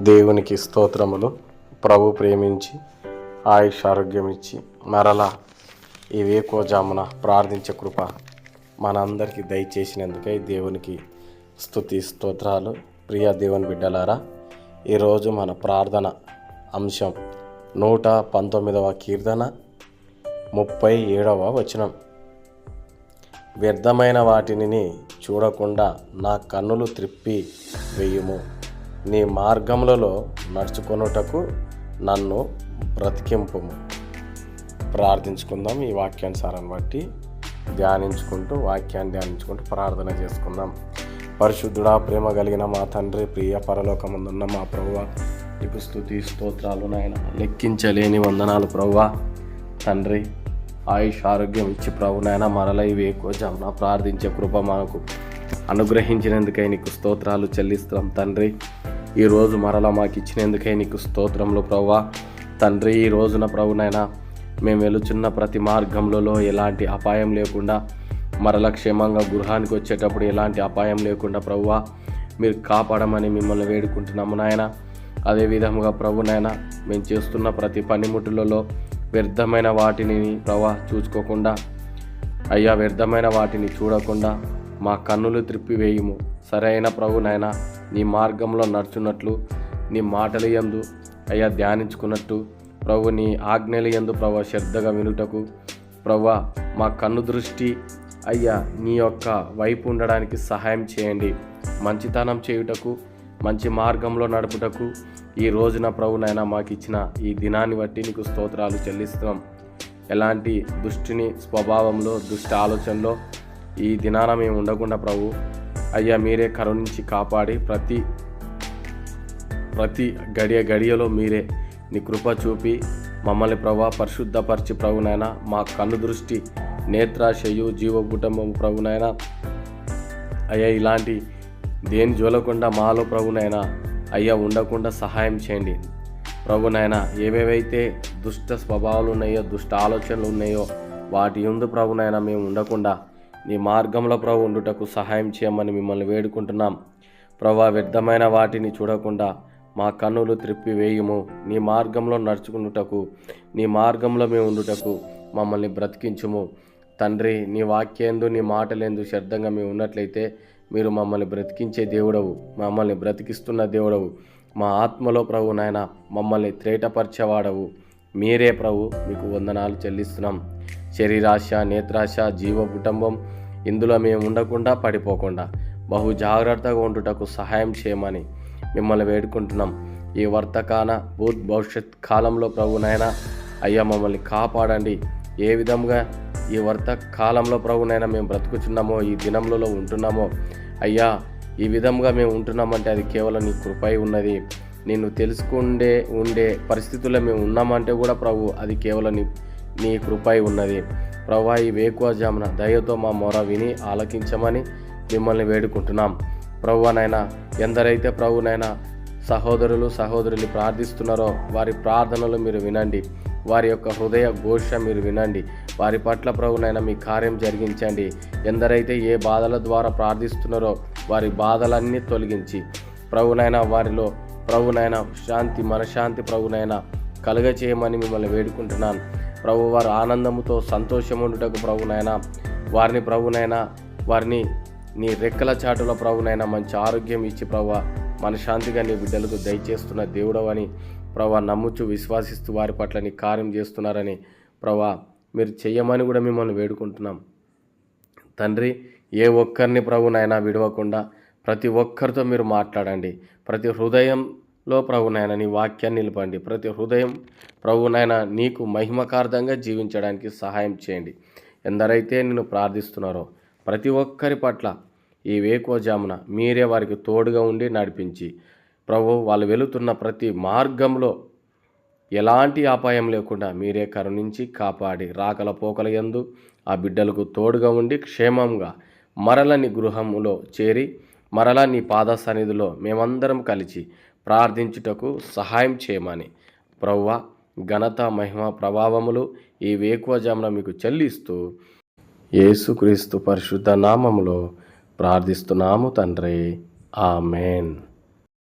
దేవునికి స్తోత్రములు. ప్రభు ప్రేమించి ఆయుష్ ఆరోగ్యం ఇచ్చి మరలా ఈ వేకోజామున ప్రార్థించే కృప మనందరికీ దయచేసినందుకై దేవునికి స్తుతి స్తోత్రాలు. ప్రియ దేవుని బిడ్డలారా ఈరోజు మన ప్రార్థన అంశం నూట పంతొమ్మిదవ కీర్తన ముప్పై ఏడవ వచనం. వ్యర్థమైన వాటిని చూడకుండా నా కన్నులు త్రిప్పి వెయ్యుము నీ మార్గములలో నడుచుకొనుటకు నన్ను బ్రతికింపు ప్రార్థించుకుందాం. ఈ వాక్యానుసారాన్ని బట్టి ధ్యానించుకుంటూ వాక్యాన్ని ధ్యానించుకుంటూ ప్రార్థన చేసుకుందాం. పరిశుద్ధుడా ప్రేమ కలిగిన మా తండ్రి ప్రియ పరలోకముందున్న మా ప్రభువ నీకు స్థుతి స్తోత్రాలు నాయన. లెక్కించలేని వందనాలు ప్రభువ తండ్రి ఆయుష్ ఆరోగ్యం ఇచ్చి ప్రభు నాయన మరల ఇవి ఎక్కువ జమున ప్రార్థించే కృప మనకు అనుగ్రహించినందుకై నీకు స్తోత్రాలు చెల్లిస్తాం తండ్రి. ఈరోజు మరలా మాకు ఇచ్చినందుకే నీకు స్తోత్రములు ప్రవ్వా. తండ్రి ఈ రోజున ప్రభునైనా మేము వెలుచున్న ప్రతి మార్గంలో ఎలాంటి అపాయం లేకుండా మరల క్షేమంగా గృహానికి వచ్చేటప్పుడు ఎలాంటి అపాయం లేకుండా ప్రభువా మీరు కాపాడమని మిమ్మల్ని వేడుకుంటున్నాము నాయన. అదే విధముగా ప్రభునైనా మేము చేస్తున్న ప్రతి పనిముట్టులలో వ్యర్థమైన వాటిని ప్రభా చూసుకోకుండా అయ్యా వ్యర్థమైన వాటిని చూడకుండా మా కన్నులు త్రిప్పివేయుము. సరైన ప్రభునైనా నీ మార్గంలో నడుచున్నట్లు నీ మాటలు యందు అయ్యా ధ్యానించుకున్నట్టు. ప్రభు నీ ఆజ్ఞలు యందు ప్రభు శ్రద్ధగా వినుటకు. ప్రభు మా కన్ను దృష్టి అయ్యా నీ యొక్క వైపు ఉండడానికి సహాయం చేయండి. మంచితనం చేయుటకు మంచి మార్గంలో నడుపుటకు ఈ రోజున ప్రభునైనా మాకు ఇచ్చిన ఈ దినాన్ని బట్టి నీకు స్తోత్రాలు చెల్లిస్తున్నాం. ఎలాంటి దుష్టిని స్వభావంలో దుష్ట ఆలోచనలో ఈ దినాన మేము ఉండకుండా ప్రభు అయ్యా మీరే కరుణించి కాపాడి ప్రతి ప్రతి గడియ గడియలో మీరే నీ కృప చూపి మమ్మల్ని ప్రభా పరిశుద్ధపరిచి ప్రభునైనా మా కన్ను దృష్టి నేత్రాశయు జీవ కుటుంబం ప్రభునైనా అయ్యా ఇలాంటి దేని జోలకుండా మాలో ప్రభునైనా అయ్యా ఉండకుండా సహాయం చేయండి. ప్రభునైనా ఏవేవైతే దుష్ట స్వభావాలు ఉన్నాయో దుష్ట ఆలోచనలు ఉన్నాయో వాటి ఎందు ప్రభునైనా మేము ఉండకుండా నీ మార్గంలో ప్రభు ఉండుటకు సహాయం చేయమని మిమ్మల్ని వేడుకుంటున్నాం. ప్రభా వ్యర్థమైన వాటిని చూడకుండా మా కన్నులు త్రిప్పి వేయుము నీ మార్గంలో నడుచుకున్నటకు నీ మార్గంలో మేము ఉండుటకు మమ్మల్ని బ్రతికించుము. తండ్రి నీ వాక్యందు నీ మాటలేందు శ్రద్ధంగా మేము ఉన్నట్లయితే మీరు మమ్మల్ని బ్రతికించే దేవుడవు. మమ్మల్ని బ్రతికిస్తున్న దేవుడవు. మా ఆత్మలో ప్రభు నాయన మమ్మల్ని త్రేటపరిచేవాడవు. మీరే ప్రభు మీకు వందనాలు చెల్లిస్తున్నాం. శరీరాశ నేత్రాశ జీవ కుటుంబం ఇందులో మేము ఉండకుండా పడిపోకుండా బహు జాగ్రత్తగా ఉండుటకు సహాయం చేయమని మిమ్మల్ని వేడుకుంటున్నాం. ఈ వర్తకాన భూత్ భవిష్యత్ కాలంలో ప్రభునైనా అయ్యా మమ్మల్ని కాపాడండి. ఏ విధంగా ఈ వర్త కాలంలో ప్రభునైనా మేము బ్రతుకుచున్నామో ఈ దినములలో ఉంటున్నామో అయ్యా ఈ విధంగా మేము ఉంటున్నామంటే అది కేవలం నీ కృపై ఉన్నది. నిన్ను తెలుసుకుండే ఉండే పరిస్థితుల్లో మేము ఉన్నామంటే కూడా ప్రభు అది కేవలం నీ నీ కృపై ఉన్నది. ప్రభా ఈ వేకువజామున దయతో మా మొర విని ఆలకించమని మిమ్మల్ని వేడుకుంటున్నాం. ప్రభువనైనా ఎందరైతే ప్రభునైనా సహోదరులు సహోదరులు ప్రార్థిస్తున్నారో వారి ప్రార్థనలు మీరు వినండి. వారి యొక్క హృదయ ఘోష మీరు వినండి. వారి పట్ల ప్రభునైనా మీ కార్యం జరిగించండి. ఎందరైతే ఏ బాధల ద్వారా ప్రార్థిస్తున్నారో వారి బాధలన్నీ తొలగించి ప్రభునైనా వారిలో ప్రభునైనా శాంతి మనశాంతి ప్రభునైనా కలుగ చేయమని మిమ్మల్ని వేడుకుంటున్నాను ప్రభు వారు ఆనందముతో సంతోషముండుటకు ప్రభునైనా వారిని ప్రభునైనా వారిని నీ రెక్కల చాటుల ప్రభునైనా మంచి ఆరోగ్యం ఇచ్చి ప్రభు మనశాంతిగా నీ బిడ్డలకు దయచేస్తున్న దేవుడవని ప్రభా నమ్ముచు విశ్వాసిస్తూ వారి పట్ల నీ కార్యం చేస్తున్నారని ప్రభా మీరు చెయ్యమని కూడా మిమ్మల్ని వేడుకుంటున్నాం. తండ్రి ఏ ఒక్కరిని ప్రభునైనా విడవకుండా ప్రతి ఒక్కరితో మీరు మాట్లాడండి. ప్రతి హృదయం లో ప్రభునైనా నీ వాక్యాన్ని నిలపండి. ప్రతి హృదయం ప్రభునాయన నీకు మహిమకార్థంగా జీవించడానికి సహాయం చేయండి. ఎందరైతే నిన్ను ప్రార్థిస్తున్నారో ప్రతి ఒక్కరి పట్ల ఈ వేకోజామున మీరే వారికి తోడుగా ఉండి నడిపించి ప్రభు వాళ్ళు వెళుతున్న ప్రతి మార్గంలో ఎలాంటి అపాయం లేకుండా మీరే కరుణించి కాపాడి రాకల పోకల యందు ఆ బిడ్డలకు తోడుగా ఉండి క్షేమంగా మరల నీ గృహములో చేరి మరలా నీ పాద సన్నిధిలో మేమందరం కలిసి ప్రార్థించుటకు సహాయం చేయమని. ప్రవ్వ ఘనత మహిమ ప్రభావములు ఈ వేకువజామున మీకు చెల్లిస్తూ యేసుక్రీస్తు పరిశుద్ధ నామములో ప్రార్థిస్తున్నాము తండ్రి. ఆమెన్.